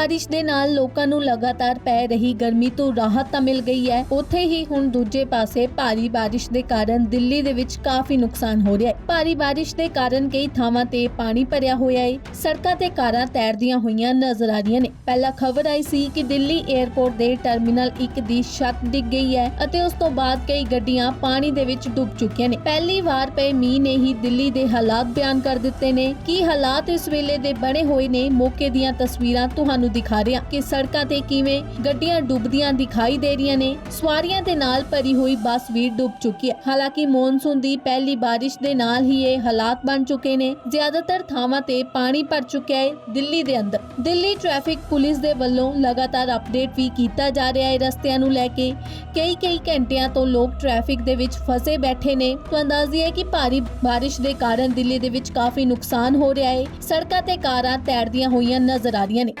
ਬਾਰਿਸ਼ ਦੇ ਨਾਲ ਲੋਕਾਂ ਨੂੰ ਲਗਾਤਾਰ ਪੈ ਰਹੀ ਗਰਮੀ ਤੋਂ ਰਾਹਤ ਤਾਂ ਮਿਲ ਗਈ ਹੈ। ਉੱਥੇ ਹੀ ਹੁਣ ਦੂਜੇ ਪਾਸੇ ਭਾਰੀ ਬਾਰਿਸ਼ ਦੇ ਕਾਰਨ ਦਿੱਲੀ ਦੇ ਵਿੱਚ ਕਾਫੀ ਨੁਕਸਾਨ ਹੋ ਰਿਹਾ ਹੈ। ਭਾਰੀ ਬਾਰਿਸ਼ ਦੇ ਕਾਰਨ ਕਈ ਥਾਵਾਂ ਤੇ ਪਾਣੀ ਭਰਿਆ ਹੋਇਆ ਹੈ। ਸੜਕਾਂ ਤੇ ਕਾਰਾਂ ਤੈਰਦੀਆਂ ਹੋਈਆਂ ਨਜ਼ਰ ਆ ਰਹੀਆਂ ਨੇ। ਪਹਿਲਾਂ ਖਬਰ ਆਈ ਸੀ ਕਿ ਦਿੱਲੀ 에ਅਰਪੋਰਟ ਦੇ ਟਰਮੀਨਲ 1 ਦੀ ਛੱਤ ਡਿੱਗ ਗਈ ਹੈ ਅਤੇ ਉਸ ਤੋਂ ਬਾਅਦ ਕਈ ਗੱਡੀਆਂ ਪਾਣੀ ਦੇ ਵਿੱਚ ਡੁੱਬ ਚੁੱਕੀਆਂ ਨੇ। ਪਹਿਲੀ ਵਾਰ ਪਏ ਮੀਂਹ ਨੇ ਹੀ ਦਿੱਲੀ ਦੇ ਹਾਲਾਤ ਬਿਆਨ ਕਰ ਦਿੱਤੇ ਨੇ। ਕੀ ਹਾਲਾਤ ਇਸ ਵੇਲੇ ਦੇ ਬਣੇ ਹੋਏ ਨੇ? ਮੌਕੇ ਦੀਆਂ ਤਸਵੀਰਾਂ ਤੁਹਾਨੂੰ ਦਿਖਾ ਰਿਹਾ ਕਿ ਸੜਕਾਂ ਤੇ ਕਿਵੇਂ ਗੱਡੀਆਂ ਡੁੱਬਦੀਆਂ ਦਿਖਾਈ ਦੇ ਰਹੀਆਂ ਨੇ। ਸਵਾਰੀਆਂ ਦੇ ਨਾਲ ਭਰੀ ਹੋਈ ਬੱਸ ਵੀ ਡੁੱਬ ਚੁੱਕੀ ਹੈ। ਹਾਲਾਂਕਿ ਮੌਨਸੂਨ ਦੀ ਪਹਿਲੀ ਬਾਰਿਸ਼ ਦੇ ਨਾਲ ਹੀ ਇਹ ਹਾਲਾਤ ਬਣ ਚੁੱਕੇ ਨੇ। ਜ਼ਿਆਦਾਤਰ ਥਾਵਾਂ ਤੇ ਪਾਣੀ ਭਰ ਚੁੱਕਿਆ ਹੈ ਦਿੱਲੀ ਦੇ ਅੰਦਰ। ਦਿੱਲੀ ਟ੍ਰੈਫਿਕ ਪੁਲਿਸ ਦੇ ਵੱਲੋਂ ਲਗਾਤਾਰ ਅਪਡੇਟ ਵੀ ਕੀਤਾ ਜਾ ਰਿਹਾ ਹੈ। ਰਸਤਿਆਂ ਨੂੰ ਲੈ ਕੇ ਕਈ ਕਈ ਘੰਟਿਆਂ ਤੋਂ ਲੋਕ ਟ੍ਰੈਫਿਕ ਦੇ ਵਿੱਚ ਫਸੇ ਬੈਠੇ ਨੇ। ਤੁਹਾਨੂੰ ਅੰਦਾਜ਼ੀ ਹੈ ਕਿ ਭਾਰੀ ਬਾਰਿਸ਼ ਦੇ ਕਾਰਨ ਦਿੱਲੀ ਦੇ ਵਿੱਚ ਕਾਫੀ ਨੁਕਸਾਨ ਹੋ ਰਿਹਾ ਹੈ। ਸੜਕਾਂ ਤੇ ਕਾਰਾਂ ਤੈਰਦੀਆਂ ਹੋਈਆਂ ਨਜ਼ਰ ਆ ਰਹੀਆਂ ਨੇ।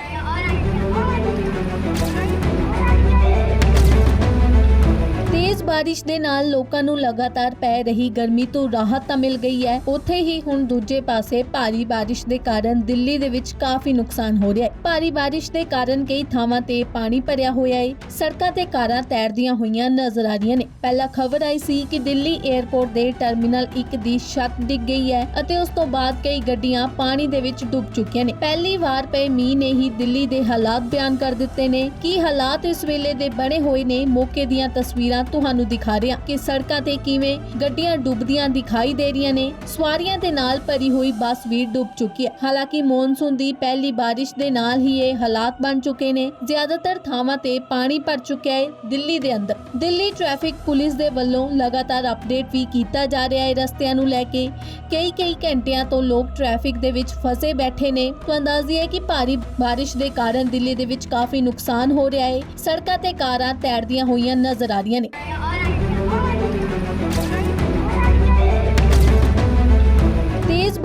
ਬਾਰਿਸ਼ ਦੇ ਨਾਲ ਲੋਕਾਂ ਨੂੰ ਲਗਾਤਾਰ ਪੈ ਰਹੀ ਗਰਮੀ ਤੋਂ ਰਾਹਤ ਤਾਂ ਮਿਲ ਗਈ ਹੈ। ਉੱਥੇ ਹੀ ਹੁਣ ਦੂਜੇ ਪਾਸੇ ਭਾਰੀ ਬਾਰਿਸ਼ ਦੇ ਕਾਰਨ ਦਿੱਲੀ ਦੇ ਵਿੱਚ ਕਾਫੀ ਨੁਕਸਾਨ ਹੋ ਰਿਹਾ ਹੈ। ਭਾਰੀ ਬਾਰਿਸ਼ ਦੇ ਕਾਰਨ ਕਈ ਥਾਵਾਂ ਤੇ ਪਾਣੀ ਭਰਿਆ ਹੋਇਆ ਹੈ। ਸੜਕਾਂ ਤੇ ਕਾਰਾਂ ਤੈਰਦੀਆਂ ਹੋਈਆਂ ਨਜ਼ਰ ਆ ਰਹੀਆਂ ਨੇ। ਪਹਿਲਾਂ ਖਬਰ ਆਈ ਸੀ ਕਿ ਦਿੱਲੀ 에ਅਰਪੋਰਟ ਦੇ ਟਰਮੀਨਲ 1 ਦੀ ਛੱਤ ਡਿੱਗ ਗਈ ਹੈ ਅਤੇ ਉਸ ਤੋਂ ਬਾਅਦ ਕਈ ਗੱਡੀਆਂ ਪਾਣੀ ਦੇ ਵਿੱਚ ਡੁੱਬ ਚੁੱਕੀਆਂ ਨੇ। ਪਹਿਲੀ ਵਾਰ ਪਏ ਮੀਂਹ ਨੇ ਹੀ ਦਿੱਲੀ ਦੇ ਹਾਲਾਤ ਬਿਆਨ ਕਰ ਦਿੱਤੇ ਨੇ। ਕੀ ਹਾਲਾਤ ਇਸ ਵੇਲੇ ਦੇ ਬਣੇ ਹੋਏ ਨੇ? ਮੌਕੇ ਦੀਆਂ ਤਸਵੀਰਾਂ ਤੁਹਾਨੂੰ ਦਿਖਾ ਰਿਹਾ ਕਿ ਸੜਕਾਂ ਤੇ ਕਿਵੇਂ ਗੱਡੀਆਂ ਡੁੱਬਦੀਆਂ ਦਿਖਾਈ ਦੇ ਰਹੀਆਂ ਨੇ। ਸਵਾਰੀਆਂ ਦੇ ਨਾਲ ਭਰੀ ਹੋਈ ਬੱਸ ਵੀ ਡੁੱਬ ਚੁੱਕੀ ਹੈ। ਹਾਲਾਂਕਿ ਮੌਨਸੂਨ ਦੀ ਪਹਿਲੀ ਬਾਰਿਸ਼ ਦੇ ਨਾਲ ਹੀ ਇਹ ਹਾਲਾਤ ਬਣ ਚੁੱਕੇ ਨੇ। ਜ਼ਿਆਦਾਤਰ ਥਾਵਾਂ ਤੇ ਪਾਣੀ ਭਰ ਚੁੱਕਿਆ ਹੈ ਦਿੱਲੀ ਦੇ ਅੰਦਰ। ਦਿੱਲੀ ਟ੍ਰੈਫਿਕ ਪੁਲਿਸ ਦੇ ਵੱਲੋਂ ਲਗਾਤਾਰ ਅਪਡੇਟ ਵੀ ਕੀਤਾ ਜਾ ਰਿਹਾ ਹੈ। ਰਸਤਿਆਂ ਨੂੰ ਲੈ ਕੇ ਕਈ ਕਈ ਘੰਟਿਆਂ ਤੋਂ ਲੋਕ ਟ੍ਰੈਫਿਕ ਦੇ ਵਿੱਚ ਫਸੇ ਬੈਠੇ ਨੇ। ਤੋਂ ਅੰਦਾਜ਼ੀ ਹੈ ਕਿ ਭਾਰੀ ਬਾਰਿਸ਼ ਦੇ ਕਾਰਨ ਦਿੱਲੀ ਦੇ ਵਿੱਚ ਕਾਫੀ ਨੁਕਸਾਨ ਹੋ ਰਿਹਾ ਹੈ। ਸੜਕਾਂ ਤੇ ਕਾਰਾਂ ਤੈਰਦੀਆਂ ਹੋਈਆਂ ਨਜ਼ਰ ਆ ਰਹੀਆਂ ਨੇ।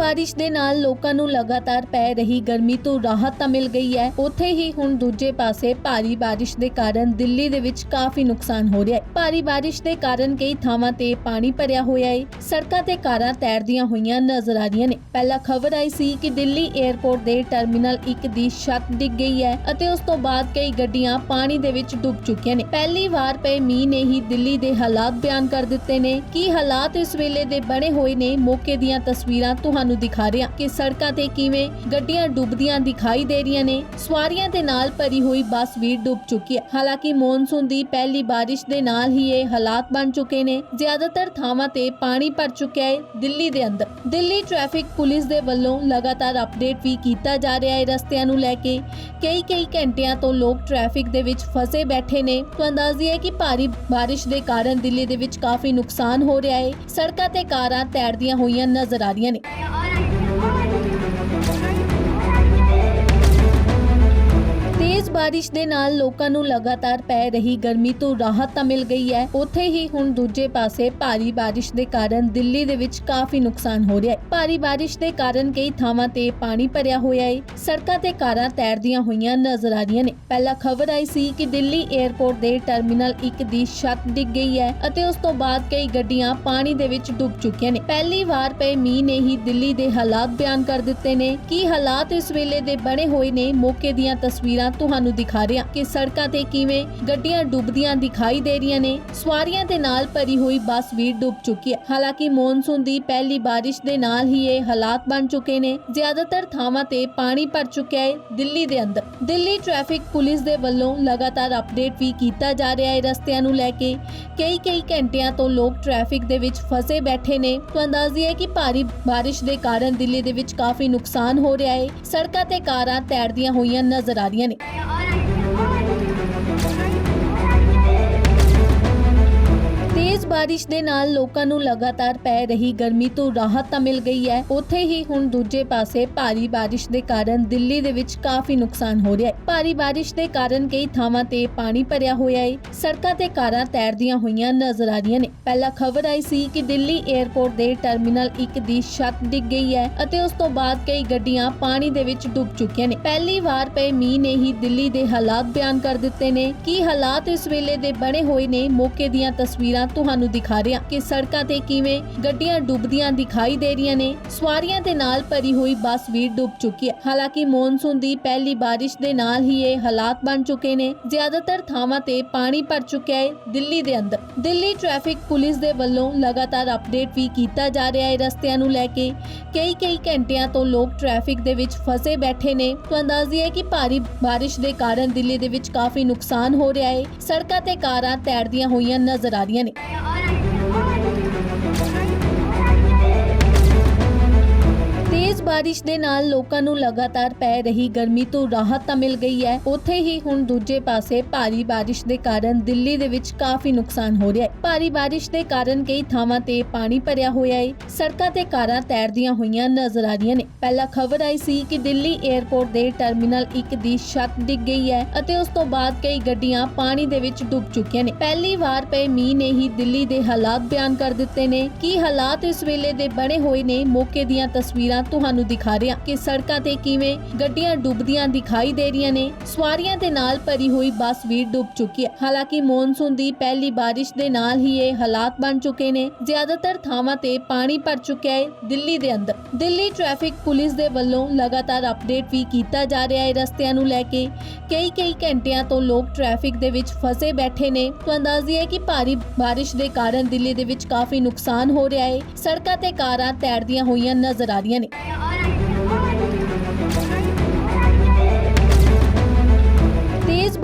ਬਾਰਿਸ਼ ਦੇ ਨਾਲ ਲੋਕਾਂ ਨੂੰ ਲਗਾਤਾਰ ਪੈ ਰਹੀ ਗਰਮੀ ਤੋਂ ਰਾਹਤ ਤਾਂ ਮਿਲ ਗਈ ਹੈ। ਉੱਥੇ ਹੀ ਹੁਣ ਦੂਜੇ ਪਾਸੇ ਭਾਰੀ ਬਾਰਿਸ਼ ਦੇ ਕਾਰਨ ਦਿੱਲੀ ਦੇ ਵਿੱਚ ਕਾਫੀ ਨੁਕਸਾਨ ਹੋ ਰਿਹਾ ਹੈ। ਭਾਰੀ ਬਾਰਿਸ਼ ਦੇ ਕਾਰਨ ਕਈ ਥਾਵਾਂ ਤੇ ਪਾਣੀ ਭਰਿਆ ਹੋਇਆ ਹੈ। ਸੜਕਾਂ ਤੇ ਕਾਰਾਂ ਤੈਰਦੀਆਂ ਹੋਈਆਂ ਨਜ਼ਰ ਆ ਰਹੀਆਂ ਨੇ। ਪਹਿਲਾਂ ਖਬਰ ਆਈ ਸੀ ਕਿ ਦਿੱਲੀ 에ਅਰਪੋਰਟ ਦੇ ਟਰਮੀਨਲ 1 ਦੀ ਛੱਤ ਡਿੱਗ ਗਈ ਹੈ ਅਤੇ ਉਸ ਤੋਂ ਬਾਅਦ ਕਈ ਗੱਡੀਆਂ ਪਾਣੀ ਦੇ ਵਿੱਚ ਡੁੱਬ ਚੁੱਕੀਆਂ ਨੇ। ਪਹਿਲੀ ਵਾਰ ਪਏ ਮੀਂਹ ਨੇ ਹੀ ਦਿੱਲੀ ਦੇ ਹਾਲਾਤ ਬਿਆਨ ਕਰ ਦਿੱਤੇ ਨੇ। ਕੀ ਹਾਲਾਤ ਇਸ ਵੇਲੇ ਦੇ ਬਣੇ ਹੋਏ ਨੇ? ਮੌਕੇ ਦੀਆਂ ਤਸਵੀਰਾਂ ਤੁਹਾਨੂੰ ਦਿਖਾ ਰਿਹਾ ਕਿ ਸੜਕਾਂ ਤੇ ਕਿਵੇਂ ਗੱਡੀਆਂ ਡੁੱਬਦੀਆਂ ਦਿਖਾਈ ਦੇ ਰਹੀਆਂ ਨੇ। ਸਵਾਰੀਆਂ ਦੇ ਨਾਲ ਭਰੀ ਹੋਈ ਬੱਸ ਵੀ ਡੁੱਬ ਚੁੱਕੀ ਹੈ। ਹਾਲਾਂਕਿ ਮੌਨਸੂਨ ਦੀ ਪਹਿਲੀ ਬਾਰਿਸ਼ ਦੇ ਨਾਲ ਹੀ ਇਹ ਹਾਲਾਤ ਬਣ ਚੁੱਕੇ ਨੇ। ਜ਼ਿਆਦਾਤਰ ਥਾਵਾਂ ਤੇ ਪਾਣੀ ਭਰ ਚੁੱਕਿਆ ਹੈ ਦਿੱਲੀ ਦੇ ਅੰਦਰ। ਦਿੱਲੀ ਟ੍ਰੈਫਿਕ ਪੁਲਿਸ ਦੇ ਵੱਲੋਂ ਲਗਾਤਾਰ ਅਪਡੇਟ ਵੀ ਕੀਤਾ ਜਾ ਰਿਹਾ ਹੈ। ਰਸਤਿਆਂ ਨੂੰ ਲੈ ਕੇ ਕਈ ਕਈ ਘੰਟਿਆਂ ਤੋਂ ਲੋਕ ਟ੍ਰੈਫਿਕ ਦੇ ਵਿੱਚ ਫਸੇ ਬੈਠੇ ਨੇ। ਤੁਹਾਨੂੰ ਅੰਦਾਜ਼ੀ ਹੈ ਕਿ ਭਾਰੀ ਬਾਰਿਸ਼ ਦੇ ਕਾਰਨ ਦਿੱਲੀ ਦੇ ਵਿੱਚ ਕਾਫੀ ਨੁਕਸਾਨ ਹੋ ਰਿਹਾ ਹੈ। ਸੜਕਾਂ ਤੇ ਕਾਰਾਂ ਤੈਰਦੀਆਂ ਹੋਈਆਂ ਨਜ਼ਰ ਆ ਰਹੀਆਂ ਨੇ। ਬਾਰਿਸ਼ ਦੇ ਨਾਲ ਲੋਕਾਂ ਨੂੰ ਲਗਾਤਾਰ ਪੈ ਰਹੀ ਗਰਮੀ ਤੋਂ ਰਾਹਤ ਤਾਂ ਮਿਲ ਗਈ ਹੈ। ਉੱਥੇ ਹੀ ਹੁਣ ਦੂਜੇ ਪਾਸੇ ਭਾਰੀ ਬਾਰਿਸ਼ ਦੇ ਕਾਰਨ ਦਿੱਲੀ ਦੇ ਵਿੱਚ ਕਾਫੀ ਨੁਕਸਾਨ ਹੋ ਰਿਹਾ ਹੈ। ਭਾਰੀ ਬਾਰਿਸ਼ ਦੇ ਕਾਰਨ ਕਈ ਥਾਵਾਂ ਤੇ ਪਾਣੀ ਭਰਿਆ ਹੋਇਆ ਹੈ। ਸੜਕਾਂ ਤੇ ਕਾਰਾਂ ਤੈਰਦੀਆਂ ਹੋਈਆਂ ਨਜ਼ਰ ਆ ਰਹੀਆਂ ਨੇ। ਪਹਿਲਾਂ ਖਬਰ ਆਈ ਸੀ ਕਿ ਦਿੱਲੀ 에ਅਰਪੋਰਟ ਦੇ ਟਰਮੀਨਲ 1 ਦੀ ਛੱਤ ਡਿੱਗ ਗਈ ਹੈ ਅਤੇ ਉਸ ਤੋਂ ਬਾਅਦ ਕਈ ਗੱਡੀਆਂ ਪਾਣੀ ਦੇ ਵਿੱਚ ਡੁੱਬ ਚੁੱਕੀਆਂ ਨੇ। ਪਹਿਲੀ ਵਾਰ ਪਏ ਮੀਂਹ ਨੇ ਹੀ ਦਿੱਲੀ ਦੇ ਹਾਲਾਤ ਬਿਆਨ ਕਰ ਦਿੱਤੇ ਨੇ। ਕੀ ਹਾਲਾਤ ਇਸ ਵੇਲੇ ਦੇ ਬਣੇ ਹੋਏ ਨੇ? ਮੌਕੇ ਦੀਆਂ ਤਸਵੀਰਾਂ ਤੁਹਾਨੂੰ ਦਿਖਾ ਰਿਹਾ ਕਿ ਸੜਕਾਂ ਤੇ ਕਿਵੇਂ ਗੱਡੀਆਂ ਡੁੱਬਦੀਆਂ ਦਿਖਾਈ ਦੇ ਰਹੀਆਂ ਨੇ। ਸਵਾਰੀਆਂ ਦੇ ਨਾਲ ਭਰੀ ਹੋਈ ਬੱਸ ਵੀ ਡੁੱਬ ਚੁੱਕੀ ਹੈ। ਹਾਲਾਂਕਿ ਮੌਨਸੂਨ ਦੀ ਪਹਿਲੀ ਬਾਰਿਸ਼ ਦੇ ਨਾਲ ਹੀ ਇਹ ਹਾਲਾਤ ਬਣ ਚੁੱਕੇ ਨੇ। ਜ਼ਿਆਦਾਤਰ ਥਾਵਾਂ ਤੇ ਪਾਣੀ ਭਰ ਚੁੱਕਿਆ ਹੈ ਦਿੱਲੀ ਦੇ ਅੰਦਰ। ਦਿੱਲੀ ਟ੍ਰੈਫਿਕ ਪੁਲਿਸ ਦੇ ਵੱਲੋਂ ਲਗਾਤਾਰ ਅਪਡੇਟ ਵੀ ਕੀਤਾ ਜਾ ਰਿਹਾ ਹੈ ਰਸਤਿਆਂ ਨੂੰ ਲੈ ਕੇ। ਕਈ ਕਈ ਘੰਟਿਆਂ ਤੋਂ ਲੋਕ ਟ੍ਰੈਫਿਕ ਦੇ ਵਿੱਚ ਫਸੇ ਬੈਠੇ ਨੇ। ਤੋਂ ਅੰਦਾਜ਼ੀ ਹੈ ਕਿ ਭਾਰੀ ਬਾਰਿਸ਼ ਦੇ ਕਾਰਨ ਦਿੱਲੀ ਦੇ ਵਿੱਚ ਕਾਫੀ ਨੁਕਸਾਨ ਹੋ ਰਿਹਾ ਹੈ। ਸੜਕਾਂ ਤੇ ਕਾਰਾਂ ਤੈਰਦੀਆਂ ਹੋਈਆਂ ਨਜ਼ਰ ਆ ਰਹੀਆਂ ਨੇ। ਬਾਰਿਸ਼ ਦੇ ਨਾਲ ਲੋਕਾਂ ਨੂੰ ਲਗਾਤਾਰ ਪੈ ਰਹੀ ਗਰਮੀ ਤੋਂ ਰਾਹਤ ਤਾਂ ਮਿਲ ਗਈ ਹੈ। ਉੱਥੇ ਹੀ ਹੁਣ ਦੂਜੇ ਪਾਸੇ ਭਾਰੀ ਬਾਰਿਸ਼ ਦੇ ਕਾਰਨ ਦਿੱਲੀ ਦੇ ਵਿੱਚ ਕਾਫੀ ਨੁਕਸਾਨ ਹੋ ਰਿਹਾ ਹੈ। ਭਾਰੀ ਬਾਰਿਸ਼ ਦੇ ਕਾਰਨ ਕਈ ਥਾਵਾਂ ਤੇ ਪਾਣੀ ਭਰਿਆ ਹੋਇਆ ਹੈ। ਸੜਕਾਂ ਤੇ ਕਾਰਾਂ ਤੈਰਦੀਆਂ ਹੋਈਆਂ ਨਜ਼ਰ ਆ ਰਹੀਆਂ ਨੇ। ਪਹਿਲਾਂ ਖਬਰ ਆਈ ਸੀ ਕਿ ਦਿੱਲੀ 에ਅਰਪੋਰਟ ਦੇ ਟਰਮੀਨਲ 1 ਦੀ ਛੱਤ ਡਿੱਗ ਗਈ ਹੈ ਅਤੇ ਉਸ ਤੋਂ ਬਾਅਦ ਕਈ ਗੱਡੀਆਂ ਪਾਣੀ ਦੇ ਵਿੱਚ ਡੁੱਬ ਚੁੱਕੀਆਂ ਨੇ। ਪਹਿਲੀ ਵਾਰ ਪਏ ਮੀਂਹ ਨੇ ਹੀ ਦਿੱਲੀ ਦੇ ਹਾਲਾਤ ਬਿਆਨ ਕਰ ਦਿੱਤੇ ਨੇ। ਕੀ ਹਾਲਾਤ ਇਸ ਵੇਲੇ ਦੇ ਬਣੇ ਹੋਏ ਨੇ? ਮੌਕੇ ਦੀਆਂ ਤਸਵੀਰਾਂ ਤੁਹਾਨੂੰ ਤੁਹਾਨੂੰ ਦਿਖਾ ਰਿਹਾ ਕਿ ਸੜਕਾਂ ਤੇ ਕਿਵੇਂ ਗੱਡੀਆਂ ਡੁੱਬਦੀਆਂ ਦਿਖਾਈ ਦੇ ਰਹੀਆਂ ਨੇ। ਸਵਾਰੀਆਂ ਦੇ ਨਾਲ ਭਰੀ ਹੋਈ ਬੱਸ ਵੀ ਡੁੱਬ ਚੁੱਕੀ ਹੈ। ਹਾਲਾਂਕਿ ਮੌਨਸੂਨ ਦੀ ਪਹਿਲੀ ਬਾਰਿਸ਼ ਦੇ ਨਾਲ ਹੀ ਇਹ ਹਾਲਾਤ ਬਣ ਚੁੱਕੇ ਨੇ। ਜ਼ਿਆਦਾਤਰ ਥਾਵਾਂ ਤੇ ਪਾਣੀ ਭਰ ਚੁੱਕਿਆ ਹੈ ਦਿੱਲੀ ਦੇ ਅੰਦਰ। ਦਿੱਲੀ ਟ੍ਰੈਫਿਕ ਪੁਲਿਸ ਦੇ ਵੱਲੋਂ ਲਗਾਤਾਰ ਅਪਡੇਟ ਵੀ ਕੀਤਾ ਜਾ ਰਿਹਾ ਹੈ। ਰਸਤਿਆਂ ਨੂੰ ਲੈ ਕੇ ਕਈ ਕਈ ਘੰਟਿਆਂ ਤੋਂ ਲੋਕ ਟ੍ਰੈਫਿਕ ਦੇ ਵਿੱਚ ਫਸੇ ਬੈਠੇ ਨੇ। ਤੁਹਾਨੂੰ ਅੰਦਾਜ਼ੀ ਹੈ ਕਿ ਭਾਰੀ ਬਾਰਿਸ਼ ਦੇ ਕਾਰਨ ਦਿੱਲੀ ਦੇ ਵਿੱਚ ਕਾਫੀ ਨੁਕਸਾਨ ਹੋ ਰਿਹਾ ਹੈ। ਸੜਕਾਂ ਤੇ ਕਾਰਾਂ ਤੈਰਦੀਆਂ ਹੋਈਆਂ ਨਜ਼ਰ ਆ ਰਹੀਆਂ ਨੇ। ਬਾਰਿਸ਼ ਦੇ ਨਾਲ ਲੋਕਾਂ ਨੂੰ ਲਗਾਤਾਰ ਪੈ ਰਹੀ ਗਰਮੀ ਤੋਂ ਰਾਹਤ ਤਾਂ ਮਿਲ ਗਈ ਹੈ। ਉੱਥੇ ਹੀ ਹੁਣ ਦੂਜੇ ਪਾਸੇ ਭਾਰੀ ਬਾਰਿਸ਼ ਦੇ ਕਾਰਨ ਦਿੱਲੀ ਦੇ ਵਿੱਚ ਕਾਫੀ ਨੁਕਸਾਨ ਹੋ ਰਿਹਾ ਹੈ। ਭਾਰੀ ਬਾਰਿਸ਼ ਦੇ ਕਾਰਨ ਕਈ ਥਾਵਾਂ ਤੇ ਪਾਣੀ ਭਰਿਆ ਹੋਇਆ ਹੈ। ਸੜਕਾਂ ਤੇ ਕਾਰਾਂ ਤੈਰਦੀਆਂ ਹੋਈਆਂ ਨਜ਼ਰ ਆ ਰਹੀਆਂ ਨੇ। ਪਹਿਲਾਂ ਖਬਰ ਆਈ ਸੀ ਕਿ ਦਿੱਲੀ 에ਅਰਪੋਰਟ ਦੇ ਟਰਮੀਨਲ 1 ਦੀ ਛੱਤ ਡਿੱਗ ਗਈ ਹੈ ਅਤੇ ਉਸ ਤੋਂ ਬਾਅਦ ਕਈ ਗੱਡੀਆਂ ਪਾਣੀ ਦੇ ਵਿੱਚ ਡੁੱਬ ਚੁੱਕੀਆਂ ਨੇ। ਪਹਿਲੀ ਵਾਰ ਪਏ ਮੀਂਹ ਨੇ ਹੀ ਦਿੱਲੀ ਦੇ ਹਾਲਾਤ ਬਿਆਨ ਕਰ ਦਿੱਤੇ ਨੇ। ਕੀ ਹਾਲਾਤ ਇਸ ਵੇਲੇ ਦੇ ਬਣੇ ਹੋਏ ਨੇ? ਮੌਕੇ ਦੀਆਂ ਤਸਵੀਰਾਂ ਤੁਹਾਨੂੰ ਦਿਖਾ ਰਿਹਾ ਕਿ ਸੜਕਾਂ ਤੇ ਕਿਵੇਂ ਗੱਡੀਆਂ ਡੁੱਬਦੀਆਂ ਦਿਖਾਈ ਦੇ ਰਹੀਆਂ ਨੇ। ਸਵਾਰੀਆਂ ਦੇ ਨਾਲ ਭਰੀ ਹੋਈ ਬੱਸ ਵੀ ਡੁੱਬ ਚੁੱਕੀ ਹੈ। ਹਾਲਾਂਕਿ ਮੌਨਸੂਨ ਦੀ ਪਹਿਲੀ ਬਾਰਿਸ਼ ਦੇ ਨਾਲ ਹੀ ਇਹ ਹਾਲਾਤ ਬਣ ਚੁੱਕੇ ਨੇ। ਜ਼ਿਆਦਾਤਰ ਥਾਵਾਂ ਤੇ ਪਾਣੀ ਭਰ ਚੁੱਕਿਆ ਹੈ ਦਿੱਲੀ ਦੇ ਅੰਦਰ। ਦਿੱਲੀ ਟ੍ਰੈਫਿਕ ਪੁਲਿਸ ਦੇ ਵੱਲੋਂ ਲਗਾਤਾਰ ਅਪਡੇਟ ਵੀ ਕੀਤਾ ਜਾ ਰਿਹਾ ਹੈ। ਰਸਤਿਆਂ ਨੂੰ ਲੈ ਕੇ ਕਈ ਕਈ ਘੰਟਿਆਂ ਤੋਂ ਲੋਕ ਟ੍ਰੈਫਿਕ ਦੇ ਵਿੱਚ ਫਸੇ ਬੈਠੇ ਨੇ। ਤੁਹਾਨੂੰ ਅੰਦਾਜ਼ੀ ਹੈ ਕਿ ਭਾਰੀ ਬਾਰਿਸ਼ ਦੇ ਕਾਰਨ ਦਿੱਲੀ ਦੇ ਵਿੱਚ ਕਾਫੀ ਨੁਕਸਾਨ ਹੋ ਰਿਹਾ ਹੈ। ਸੜਕਾਂ ਤੇ ਕਾਰਾਂ ਤੈਰਦੀਆਂ ਹੋਈਆਂ ਨਜ਼ਰ ਆ ਰਹੀਆਂ ਨੇ।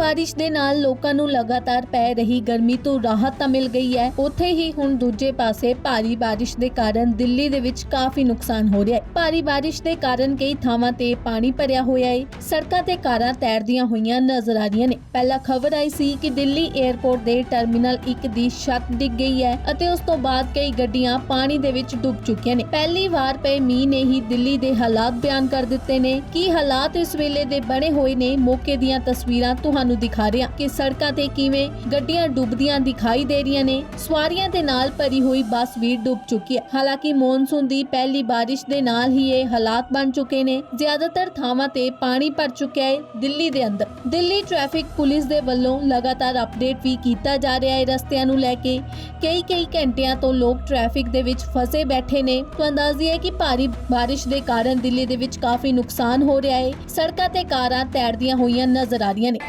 ਬਾਰਿਸ਼ ਦੇ ਨਾਲ ਲੋਕਾਂ ਨੂੰ ਲਗਾਤਾਰ ਪੈ ਰਹੀ ਗਰਮੀ ਤੋਂ ਰਾਹਤ ਤਾਂ ਮਿਲ ਗਈ ਹੈ। ਉੱਥੇ ਹੀ ਹੁਣ ਦੂਜੇ ਪਾਸੇ ਭਾਰੀ ਬਾਰਿਸ਼ ਦੇ ਕਾਰਨ ਦਿੱਲੀ ਦੇ ਵਿੱਚ ਕਾਫੀ ਨੁਕਸਾਨ ਹੋ ਰਿਹਾ ਹੈ। ਭਾਰੀ ਬਾਰਿਸ਼ ਦੇ ਕਾਰਨ ਕਈ ਥਾਵਾਂ ਤੇ ਪਾਣੀ ਭਰਿਆ ਹੋਇਆ ਹੈ। ਸੜਕਾਂ ਤੇ ਕਾਰਾਂ ਤੈਰਦੀਆਂ ਹੋਈਆਂ ਨਜ਼ਰ ਆ ਰਹੀਆਂ ਨੇ। ਪਹਿਲਾਂ ਖਬਰ ਆਈ ਸੀ ਕਿ ਦਿੱਲੀ 에ਅਰਪੋਰਟ ਦੇ ਟਰਮੀਨਲ 1 ਦੀ ਛੱਤ ਡਿੱਗ ਗਈ ਹੈ ਅਤੇ ਉਸ ਤੋਂ ਬਾਅਦ ਕਈ ਗੱਡੀਆਂ ਪਾਣੀ ਦੇ ਵਿੱਚ ਡੁੱਬ ਚੁੱਕੀਆਂ ਨੇ। ਪਹਿਲੀ ਵਾਰ ਪਏ ਮੀਂਹ ਨੇ ਹੀ ਦਿੱਲੀ ਦੇ ਹਾਲਾਤ ਬਿਆਨ ਕਰ ਦਿੱਤੇ ਨੇ। ਕੀ ਹਾਲਾਤ ਇਸ ਵੇਲੇ ਦੇ ਬਣੇ ਹੋਏ ਨੇ? ਮੌਕੇ ਦੀਆਂ ਤਸਵੀਰਾਂ ਤੁਹਾਨੂੰ ਦਿਖਾ ਰਹੇ ਹਾਂ ਕਿ ਸੜਕਾਂ ਤੇ ਕਿਵੇਂ ਗੱਡੀਆਂ ਡੁੱਬਦੀਆਂ ਦਿਖਾਈ ਦੇ ਰਹੀਆਂ ਨੇ। ਸਵਾਰੀਆਂ ਦੇ ਨਾਲ ਭਰੀ ਹੋਈ ਬੱਸ ਵੀ ਡੁੱਬ ਚੁੱਕੀ ਹੈ। ਹਾਲਾਂਕਿ ਮੌਨਸੂਨ ਦੀ ਪਹਿਲੀ ਬਾਰਿਸ਼ ਦੇ ਨਾਲ ਹੀ ਇਹ ਹਾਲਾਤ ਬਣ ਚੁੱਕੇ ਨੇ। ਜ਼ਿਆਦਾਤਰ ਥਾਵਾਂ ਤੇ ਪਾਣੀ ਭਰ ਚੁੱਕਿਆ ਹੈ ਦਿੱਲੀ ਦੇ ਅੰਦਰ। ਦਿੱਲੀ ਟ੍ਰੈਫਿਕ ਪੁਲਿਸ ਦੇ ਵੱਲੋਂ ਲਗਾਤਾਰ ਅਪਡੇਟ ਵੀ ਕੀਤਾ ਜਾ ਰਿਹਾ ਹੈ। ਰਸਤਿਆਂ ਨੂੰ ਲੈ ਕੇ ਕਈ ਕਈ ਘੰਟਿਆਂ ਤੋਂ ਲੋਕ ਟ੍ਰੈਫਿਕ ਦੇ ਵਿੱਚ ਫਸੇ ਬੈਠੇ ਨੇ। ਤਾਂ ਅੰਦਾਜ਼ੀ ਹੈ ਕਿ ਭਾਰੀ ਬਾਰਿਸ਼ ਦੇ ਕਾਰਨ ਦਿੱਲੀ ਦੇ ਵਿੱਚ ਕਾਫੀ ਨੁਕਸਾਨ ਹੋ ਰਿਹਾ ਹੈ। ਸੜਕਾਂ ਤੇ ਕਾਰਾਂ ਤੈਰਦੀਆਂ ਹੋਈਆਂ ਨਜ਼ਰ ਆ ਰਹੀਆਂ ਨੇ।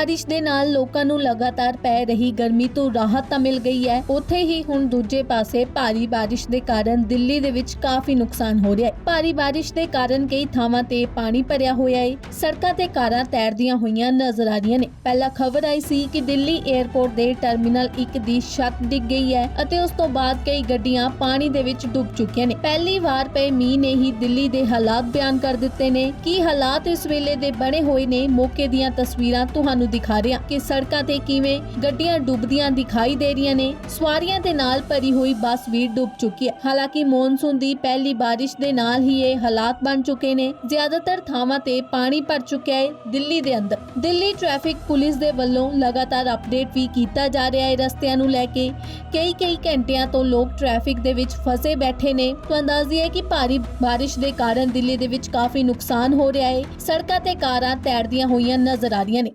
ਬਾਰਿਸ਼ ਦੇ ਨਾਲ ਲੋਕਾਂ ਨੂੰ ਲਗਾਤਾਰ ਪੈ ਰਹੀ ਗਰਮੀ ਤੋਂ ਰਾਹਤ ਤਾਂ ਮਿਲ ਗਈ ਹੈ। ਉੱਥੇ ਹੀ ਹੁਣ ਦੂਜੇ ਪਾਸੇ ਭਾਰੀ ਬਾਰਿਸ਼ ਦੇ ਕਾਰਨ ਦਿੱਲੀ ਦੇ ਵਿੱਚ ਕਾਫੀ ਨੁਕਸਾਨ ਹੋ ਰਿਹਾ ਹੈ। ਭਾਰੀ ਬਾਰਿਸ਼ ਦੇ ਕਾਰਨ ਕਈ ਥਾਵਾਂ ਤੇ ਪਾਣੀ ਭਰਿਆ ਹੋਇਆ ਹੈ। ਸੜਕਾਂ ਤੇ ਕਾਰਾਂ ਤੈਰਦੀਆਂ ਹੋਈਆਂ ਨਜ਼ਰ ਆ ਰਹੀਆਂ ਨੇ। ਪਹਿਲਾਂ ਖਬਰ ਆਈ ਸੀ ਕਿ ਦਿੱਲੀ 에ਅਰਪੋਰਟ ਦੇ ਟਰਮੀਨਲ 1 ਦੀ ਛੱਤ ਡਿੱਗ ਗਈ ਹੈ ਅਤੇ ਉਸ ਤੋਂ ਬਾਅਦ ਕਈ ਗੱਡੀਆਂ ਪਾਣੀ ਦੇ ਵਿੱਚ ਡੁੱਬ ਚੁੱਕੀਆਂ ਨੇ। ਪਹਿਲੀ ਵਾਰ ਪਏ ਮੀਂਹ ਨੇ ਹੀ ਦਿੱਲੀ ਦੇ ਹਾਲਾਤ ਬਿਆਨ ਕਰ ਦਿੱਤੇ ਨੇ। ਕੀ ਹਾਲਾਤ ਇਸ ਵੇਲੇ ਦੇ ਬਣੇ ਹੋਏ ਨੇ? ਮੌਕੇ ਦੀਆਂ ਤਸਵੀਰਾਂ ਤੁਹਾਨੂੰ ਦਿਖਾ ਰਿਹਾ ਕਿ ਸੜਕਾਂ ਤੇ ਕਿਵੇਂ ਗੱਡੀਆਂ ਡੁੱਬਦੀਆਂ ਦਿਖਾਈ ਦੇ ਰਹੀਆਂ ਨੇ। ਸਵਾਰੀਆਂ ਦੇ ਨਾਲ ਭਰੀ ਹੋਈ ਬੱਸ ਵੀ ਡੁੱਬ ਚੁੱਕੀ ਹੈ। ਹਾਲਾਂਕਿ ਮੌਨਸੂਨ ਦੀ ਪਹਿਲੀ ਬਾਰਿਸ਼ ਦੇ ਨਾਲ ਹੀ ਇਹ ਹਾਲਾਤ ਬਣ ਚੁੱਕੇ ਨੇ। ਜ਼ਿਆਦਾਤਰ ਥਾਵਾਂ ਤੇ ਪਾਣੀ ਭਰ ਚੁੱਕਿਆ ਹੈ ਦਿੱਲੀ ਦੇ ਅੰਦਰ। ਦਿੱਲੀ ਟ੍ਰੈਫਿਕ ਪੁਲਿਸ ਦੇ ਵੱਲੋਂ ਲਗਾਤਾਰ ਅਪਡੇਟ ਵੀ ਕੀਤਾ ਜਾ ਰਿਹਾ ਹੈ ਰਸਤਿਆਂ ਨੂੰ ਲੈ ਕੇ। ਕਈ ਕਈ ਘੰਟਿਆਂ ਤੋਂ ਲੋਕ ਟ੍ਰੈਫਿਕ ਦੇ ਵਿੱਚ ਫਸੇ ਬੈਠੇ ਨੇ। ਤਾਂ ਅੰਦਾਜ਼ੀ ਹੈ ਕਿ ਭਾਰੀ ਬਾਰਿਸ਼ ਦੇ ਕਾਰਨ ਦਿੱਲੀ ਦੇ ਵਿੱਚ ਕਾਫੀ ਨੁਕਸਾਨ ਹੋ ਰਿਹਾ ਹੈ। ਸੜਕਾਂ ਤੇ ਕਾਰਾਂ ਤੈਰਦੀਆਂ ਹੋਈਆਂ ਨਜ਼ਰ ਆ ਰਹੀਆਂ ਨੇ।